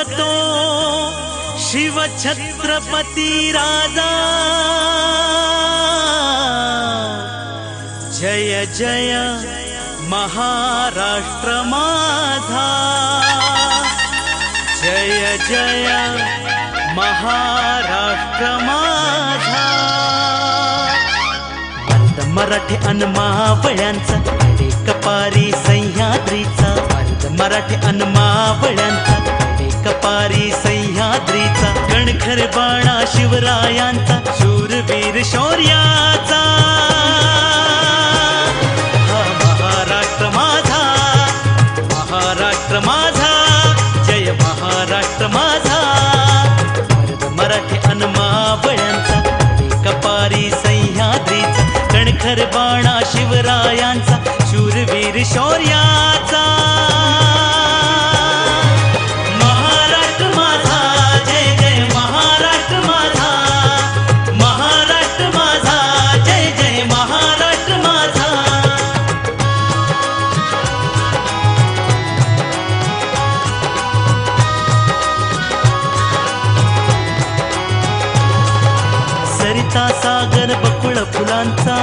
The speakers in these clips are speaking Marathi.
गर्जतो शिवछत्रपती राजा। जय जय महाराष्ट्र माझा जय जय महाराष्ट्र मराठी अन मावळ्यांचा कडे कपारी सह्याद्रीचा। मर्द मराठी अन मावळ्यांचा कडे कपारी सह्याद्रीचा गणखर बाणा शिवरायांचा शूरवीर शौर्याचा. हा महाराष्ट्र माझा महाराष्ट्र माझा जय महाराष्ट्र माझा. मर्द मराठी अन कपारी सह्याद्रीचा कणखर बाणा शिवरायांचा शूरवीर शौर्याचा. सरिता सागर बकुळ फुलांचा.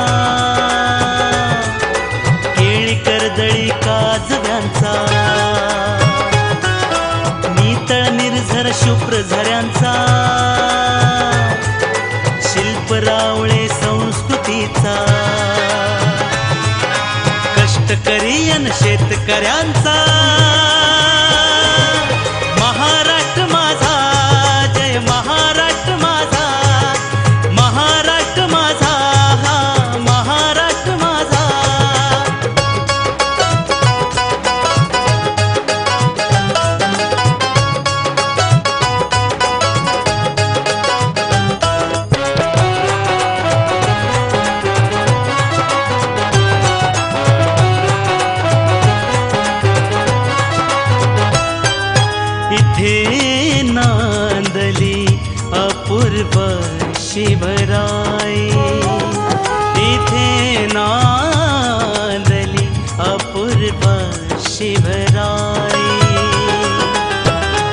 केळी करदळी काजव्यांचा. नितळ निर्झर शुभ्र झऱ्यांचा. शिल्प रावळे संस्कृतीचा. कष्टकरी अन शेतकऱ्यांचा. शिवराय। इथे नांदली अपूर्व शिवराय।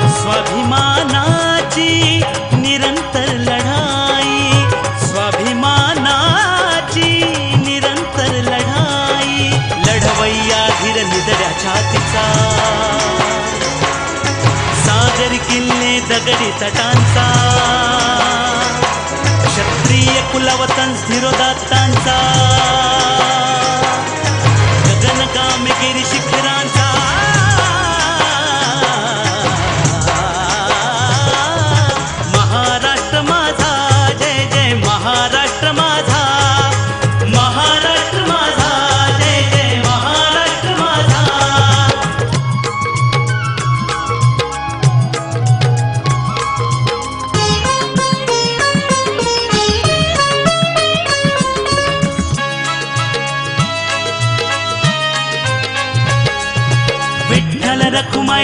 स्वाभिमानाची निरंतर लढाई। स्वाभिमानाची निरंतर लढाई। लढवैया धीर निदड्या छातीचा। सागर किल्ले दगडी तटांचा। प्रिय कुलवतन स्थिरोदात्तांचा.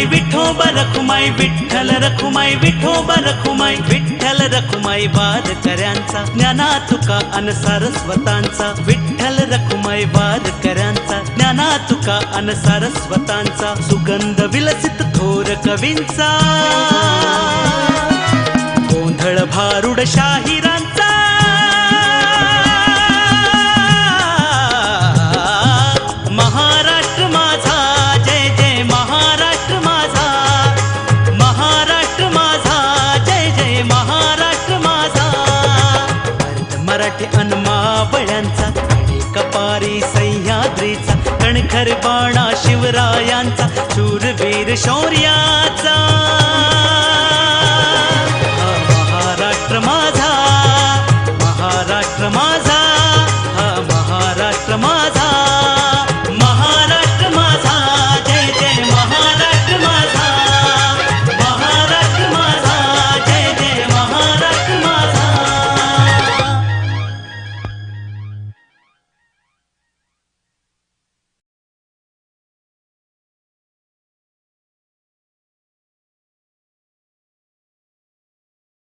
रखुमाई विठोबा रखुमाई विठ्ठल रखुमाई विठोबा रखुमाई विठ्ठल रखुमाई वाद कर्यांचा ज्ञाना तुका अन सारस्वतांचा विठ्ठल रखुमाई वाद कर्यांचा ज्ञाना तुका अन सारस्वतांचा सुगंध विलसित थोर कवींचा. गोंधळ भारुड शाहिरांचा रणखर बाणा शिवरायांचा शूरवीर शौर्याचा.